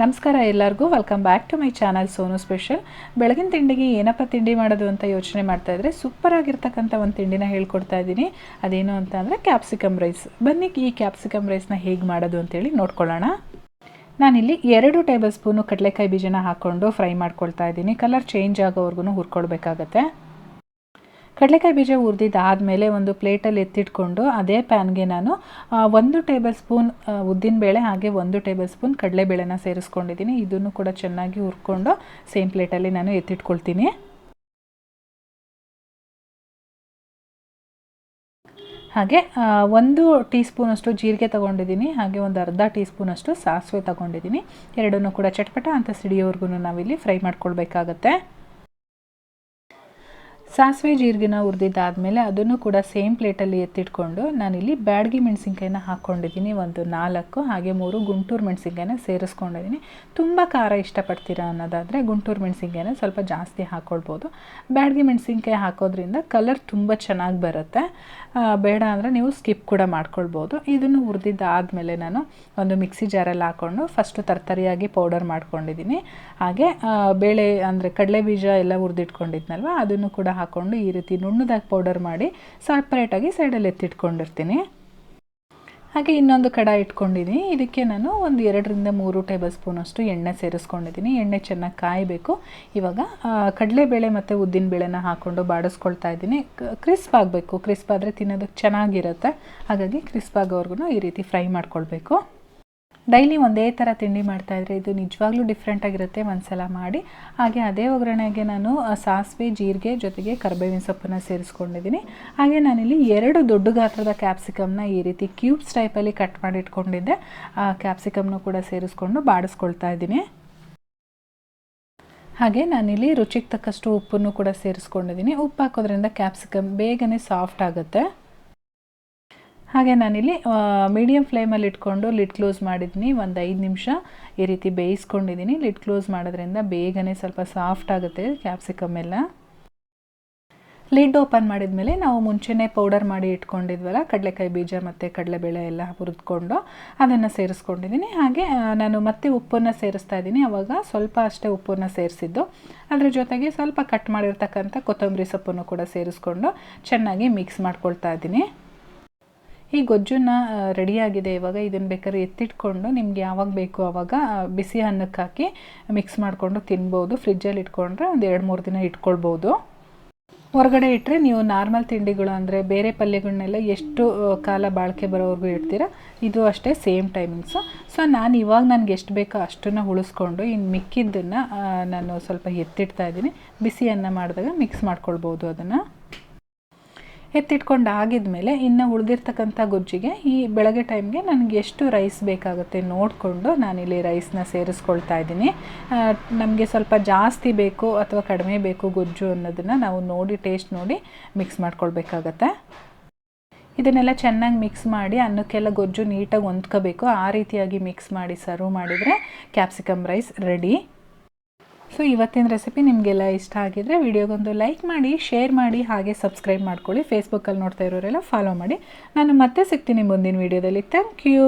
ನಮಸ್ಕಾರ ಎಲ್ಲರಿಗೂ. Welcome back to my channel Sonu special ಬೆಳಗಿನ ತಿಂಡಿಗೆ ಏನಪ್ಪ ತಿಂಡಿ ಮಾಡೋದು ಅಂತ ಯೋಚನೆ ಮಾಡ್ತಾ ಇದ್ರೆ ಸೂಪರ್ ಆಗಿರ್ತಕ್ಕಂಥ ಒಂದು ತಿಂಡಿನ ಹೇಳ್ಕೊಡ್ತಾ ಇದ್ದೀನಿ. ಅದೇನು ಅಂತ ಅಂದರೆ ಕ್ಯಾಪ್ಸಿಕಮ್ ರೈಸ್ ಬನ್ನಿ, ಈ ಕ್ಯಾಪ್ಸಿಕಮ್ ರೈಸ್ನ ಹೇಗೆ ಮಾಡೋದು ಅಂತೇಳಿ ನೋಡ್ಕೊಳ್ಳೋಣ. ನಾನಿಲ್ಲಿ ಎರಡು ಟೇಬಲ್ ಸ್ಪೂನು ಕಡಲೆಕಾಯಿ ಬೀಜನ ಹಾಕ್ಕೊಂಡು ಫ್ರೈ ಮಾಡ್ಕೊಳ್ತಾ ಇದ್ದೀನಿ. ಕಲರ್ ಚೇಂಜ್ ಆಗೋವರೆಗೂ ಹುರ್ಕೊಳ್ಬೇಕಾಗತ್ತೆ. ಕಡಲೆಕಾಯಿ ಬೀಜ ಹುರಿದಿದ್ದಾದಮೇಲೆ ಒಂದು ಪ್ಲೇಟಲ್ಲಿ ಎತ್ತಿಟ್ಕೊಂಡು ಅದೇ ಪ್ಯಾನ್ಗೆ ನಾನು ಒಂದು ಟೇಬಲ್ ಸ್ಪೂನ್ ಉದ್ದಿನಬೇಳೆ ಹಾಗೆ ಒಂದು ಟೇಬಲ್ ಸ್ಪೂನ್ ಕಡಲೆಬೇಳೆನ ಸೇರಿಸ್ಕೊಂಡಿದ್ದೀನಿ. ಇದನ್ನು ಕೂಡ ಚೆನ್ನಾಗಿ ಹುರ್ಕೊಂಡು ಸೇಮ್ ಪ್ಲೇಟಲ್ಲಿ ನಾನು ಎತ್ತಿಟ್ಕೊಳ್ತೀನಿ. ಹಾಗೆ ಒಂದು ಟೀ ಸ್ಪೂನಷ್ಟು ಜೀರಿಗೆ ತೊಗೊಂಡಿದ್ದೀನಿ. ಹಾಗೆ ಒಂದು ಅರ್ಧ ಟೀ ಸ್ಪೂನಷ್ಟು ಸಾಸಿವೆ ತಗೊಂಡಿದ್ದೀನಿ. ಎರಡನ್ನೂ ಕೂಡ ಚಟ್ಪಟ ಅಂತ ಸಿಡಿಯೋವರೆಗೂ ನಾವಿಲ್ಲಿ ಫ್ರೈ ಮಾಡ್ಕೊಳ್ಬೇಕಾಗತ್ತೆ. ಸಾಸಿವೆ ಜೀರಿಗೆನ ಹುರಿದಿದ್ದಾದಮೇಲೆ ಅದನ್ನು ಕೂಡ ಸೇಮ್ ಪ್ಲೇಟಲ್ಲಿ ಎತ್ತಿಟ್ಕೊಂಡು ನಾನಿಲ್ಲಿ ಬ್ಯಾಡಗಿ ಮೆಣಸಿನ್ಕಾಯಿನ ಹಾಕ್ಕೊಂಡಿದ್ದೀನಿ. ಒಂದು ನಾಲ್ಕು, ಹಾಗೆ ಮೂರು ಗುಂಟೂರು ಮೆಣಸಿನ್ಕಾಯಿನ ಸೇರಿಸ್ಕೊಂಡಿದ್ದೀನಿ. ತುಂಬ ಖಾರ ಇಷ್ಟಪಡ್ತೀರಾ ಅನ್ನೋದಾದರೆ ಗುಂಟೂರು ಮೆಣಸಿನ್ಕಾಯಿನ ಸ್ವಲ್ಪ ಜಾಸ್ತಿ ಹಾಕ್ಕೊಳ್ಬೋದು ಬ್ಯಾಡಗಿ ಮೆಣಸಿನ್ಕಾಯಿ ಹಾಕೋದ್ರಿಂದ ಕಲರ್ ತುಂಬ ಚೆನ್ನಾಗಿ ಬರುತ್ತೆ. ಬೇಡ ಅಂದರೆ ನೀವು ಸ್ಕಿಪ್ ಕೂಡ ಮಾಡ್ಕೊಳ್ಬೋದು. ಇದನ್ನು ಹುರಿದಿದ್ದಾದಮೇಲೆ ನಾನು ಒಂದು ಮಿಕ್ಸಿ ಜಾರಲ್ಲಿ ಹಾಕ್ಕೊಂಡು ಫಸ್ಟು ತರ್ತರಿಯಾಗಿ ಪೌಡರ್ ಮಾಡ್ಕೊಂಡಿದ್ದೀನಿ. ಹಾಗೆ ಬೇಳೆ ಅಂದರೆ ಕಡಲೆ ಬೀಜ ಎಲ್ಲ ಹುರಿದಿಟ್ಕೊಂಡಿದ್ನಲ್ವ, ಅದನ್ನು ಕೂಡ ಹಾಕ್ಕೊಂಡು ಈ ರೀತಿ ನುಣ್ಣದಾಗಿ ಪೌಡರ್ ಮಾಡಿ ಸಪ್ರೇಟಾಗಿ ಸೈಡಲ್ಲಿ ಎತ್ತಿಟ್ಕೊಂಡಿರ್ತೀನಿ. ಹಾಗೆ ಇನ್ನೊಂದು ಕಡಾಯಿ ಇಟ್ಕೊಂಡಿದ್ದೀನಿ ಇದಕ್ಕೆ ನಾನು ಒಂದು ಎರಡರಿಂದ ಮೂರು ಟೇಬಲ್ ಸ್ಪೂನಷ್ಟು ಎಣ್ಣೆ ಸೇರಿಸ್ಕೊಂಡಿದ್ದೀನಿ ಎಣ್ಣೆ ಚೆನ್ನಾಗಿ ಕಾಯಬೇಕು. ಇವಾಗ ಕಡಲೆಬೇಳೆ ಮತ್ತು ಉದ್ದಿನಬೇಳೆನ ಹಾಕ್ಕೊಂಡು ಬಾಡಿಸ್ಕೊಳ್ತಾ ಇದ್ದೀನಿ. ಕ್ರಿಸ್ಪ್ ಆಗಬೇಕು. ಕ್ರಿಸ್ಪ್ ಆದರೆ ತಿನ್ನೋದಕ್ಕೆ ಚೆನ್ನಾಗಿರುತ್ತೆ. ಹಾಗಾಗಿ ಕ್ರಿಸ್ಪ್ ಆಗೋವರೆಗೂ ಈ ರೀತಿ ಫ್ರೈ ಮಾಡ್ಕೊಳ್ಬೇಕು. ಡೈಲಿ ಒಂದೇ ಥರ ತಿಂಡಿ ಮಾಡ್ತಾಯಿದ್ರೆ ಇದು ನಿಜವಾಗ್ಲೂ ಡಿಫ್ರೆಂಟಾಗಿರುತ್ತೆ ಒಂದ್ಸಲ ಮಾಡಿ. ಹಾಗೆ ಅದೇ ಒಗ್ಗರಣೆಗೆ ನಾನು ಸಾಸಿವೆ, ಜೀರಿಗೆ ಜೊತೆಗೆ ಕರಿಬೇವಿನ ಸೊಪ್ಪನ್ನು ಸೇರಿಸ್ಕೊಂಡಿದ್ದೀನಿ. ಹಾಗೆ ನಾನಿಲ್ಲಿ ಎರಡು ದೊಡ್ಡ ಗಾತ್ರದ ಕ್ಯಾಪ್ಸಿಕಮ್ನ ಈ ರೀತಿ ಕ್ಯೂಬ್ಸ್ ಟೈಪಲ್ಲಿ ಕಟ್ ಮಾಡಿ ಇಟ್ಕೊಂಡಿದ್ದೆ. ಆ ಕ್ಯಾಪ್ಸಿಕಮ್ನು ಕೂಡ ಸೇರಿಸ್ಕೊಂಡು ಬಾಡಿಸ್ಕೊಳ್ತಾ ಇದ್ದೀನಿ. ಹಾಗೆ ನಾನಿಲ್ಲಿ ರುಚಿಗೆ ತಕ್ಕಷ್ಟು ಉಪ್ಪನ್ನು ಕೂಡ ಸೇರಿಸ್ಕೊಂಡಿದ್ದೀನಿ. ಉಪ್ಪು ಹಾಕೋದ್ರಿಂದ ಕ್ಯಾಪ್ಸಿಕಮ್ ಬೇಗನೆ ಸಾಫ್ಟ್ ಆಗುತ್ತೆ. ಹಾಗೆ ನಾನಿಲ್ಲಿ ಮೀಡಿಯಮ್ ಫ್ಲೇಮಲ್ಲಿ ಇಟ್ಕೊಂಡು ಲಿಡ್ ಕ್ಲೋಸ್ ಮಾಡಿದ್ದೀನಿ. ಒಂದು ಐದು ನಿಮಿಷ ಈ ರೀತಿ ಬೇಯಿಸ್ಕೊಂಡಿದ್ದೀನಿ. ಲಿಡ್ ಕ್ಲೋಸ್ ಮಾಡೋದ್ರಿಂದ ಬೇಗನೆ ಸ್ವಲ್ಪ ಸಾಫ್ಟ್ ಆಗುತ್ತೆ ಕ್ಯಾಪ್ಸಿಕಮ್ ಎಲ್ಲ. ಲಿಡ್ ಓಪನ್ ಮಾಡಿದ ಮೇಲೆ ನಾವು ಮುಂಚೆನೇ ಪೌಡರ್ ಮಾಡಿ ಇಟ್ಕೊಂಡಿದ್ವಲ್ಲ, ಕಡಲೆಕಾಯಿ ಬೀಜ ಮತ್ತು ಕಡಲೆಬೇಳೆ ಎಲ್ಲ ಹುರಿದ್ಕೊಂಡು ಅದನ್ನು ಸೇರಿಸ್ಕೊಂಡಿದ್ದೀನಿ. ಹಾಗೆ ನಾನು ಮತ್ತೆ ಉಪ್ಪನ್ನು ಸೇರಿಸ್ತಾ ಇದ್ದೀನಿ. ಅವಾಗ ಸ್ವಲ್ಪ ಅಷ್ಟೇ ಉಪ್ಪನ್ನು ಸೇರಿಸಿದ್ದು. ಅದರ ಜೊತೆಗೆ ಸ್ವಲ್ಪ ಕಟ್ ಮಾಡಿರ್ತಕ್ಕಂಥ ಕೊತ್ತಂಬರಿ ಸೊಪ್ಪನ್ನು ಕೂಡ ಸೇರಿಸ್ಕೊಂಡು ಚೆನ್ನಾಗಿ ಮಿಕ್ಸ್ ಮಾಡ್ಕೊಳ್ತಾ ಇದ್ದೀನಿ. ಈ ಗೊಜ್ಜನ್ನ ರೆಡಿಯಾಗಿದೆ, ಇವಾಗ ಇದನ್ನು ಬೇಕಾದ್ರೆ ಎತ್ತಿಟ್ಕೊಂಡು ನಿಮ್ಗೆ ಯಾವಾಗ ಬೇಕು ಆವಾಗ ಬಿಸಿ ಅನ್ನಕ್ಕೆ ಹಾಕಿ ಮಿಕ್ಸ್ ಮಾಡಿಕೊಂಡು ತಿನ್ಬೋದು. ಫ್ರಿಜ್ಜಲ್ಲಿ ಇಟ್ಕೊಂಡ್ರೆ ಒಂದು ಎರಡು ಮೂರು ದಿನ ಇಟ್ಕೊಳ್ಬೋದು. ಹೊರಗಡೆ ಇಟ್ಟರೆ ನೀವು ನಾರ್ಮಲ್ ತಿಂಡಿಗಳು ಅಂದರೆ ಬೇರೆ ಪಲ್ಯಗಳನ್ನೆಲ್ಲ ಎಷ್ಟು ಕಾಲ ಬಾಳಿಕೆ ಬರೋವರೆಗೂ ಇಡ್ತೀರ? ಇದು ಅಷ್ಟೇ ಸೇಮ್ ಟೈಮಿಂಗ್ಸು. ಸೊ, ನಾನು ಇವಾಗ ನನಗೆ ಎಷ್ಟು ಬೇಕೋ ಅಷ್ಟನ್ನು ಉಳಿಸ್ಕೊಂಡು ಇನ್ನು ಮಿಕ್ಕಿದ್ದನ್ನು ನಾನು ಸ್ವಲ್ಪ ಎತ್ತಿಡ್ತಾ ಇದ್ದೀನಿ. ಬಿಸಿ ಅನ್ನ ಮಾಡಿದಾಗ ಮಿಕ್ಸ್ ಮಾಡ್ಕೊಳ್ಬೋದು ಅದನ್ನು. ಎತ್ತಿಟ್ಕೊಂಡು ಆಗಿದ್ಮೇಲೆ ಇನ್ನು ಉಳಿದಿರ್ತಕ್ಕಂಥ ಗೊಜ್ಜಿಗೆ ಈ ಬೆಳಗ್ಗೆ ಟೈಮ್ಗೆ ನನಗೆ ಎಷ್ಟು ರೈಸ್ ಬೇಕಾಗುತ್ತೆ ನೋಡಿಕೊಂಡು ನಾನಿಲ್ಲಿ ರೈಸ್ನ ಸೇರಿಸ್ಕೊಳ್ತಾ ಇದ್ದೀನಿ. ನಮಗೆ ಸ್ವಲ್ಪ ಜಾಸ್ತಿ ಬೇಕು ಅಥವಾ ಕಡಿಮೆ ಬೇಕು ಗೊಜ್ಜು ಅನ್ನೋದನ್ನು ನಾವು ನೋಡಿ ಟೇಸ್ಟ್ ನೋಡಿ ಮಿಕ್ಸ್ ಮಾಡ್ಕೊಳ್ಬೇಕಾಗತ್ತೆ. ಇದನ್ನೆಲ್ಲ ಚೆನ್ನಾಗಿ ಮಿಕ್ಸ್ ಮಾಡಿ ಅನ್ನಕ್ಕೆಲ್ಲ ಗೊಜ್ಜು ನೀಟಾಗಿ ಹೊಂದ್ಕೋಬೇಕು. ಆ ರೀತಿಯಾಗಿ ಮಿಕ್ಸ್ ಮಾಡಿ ಸರ್ವ್ ಮಾಡಿದರೆ ಕ್ಯಾಪ್ಸಿಕಮ್ ರೈಸ್ ರೆಡಿ ಸೊ ಇವತ್ತಿನ ರೆಸಿಪಿ ನಿಮಗೆಲ್ಲ ಇಷ್ಟ ಆಗಿದ್ರೆ ವಿಡಿಯೋಗೊಂದು ಲೈಕ್ ಮಾಡಿ ಶೇರ್ ಮಾಡಿ, ಹಾಗೆ ಸಬ್ಸ್ಕ್ರೈಬ್ ಮಾಡ್ಕೊಳ್ಳಿ. ಫೇಸ್ಬುಕ್ಕಲ್ಲಿ ನೋಡ್ತಾ ಇರೋರೆಲ್ಲ ಫಾಲೋ ಮಾಡಿ. ನಾನು ಮತ್ತೆ ಸಿಗ್ತೀನಿ ಮುಂದಿನ ವಿಡಿಯೋದಲ್ಲಿ. Thank you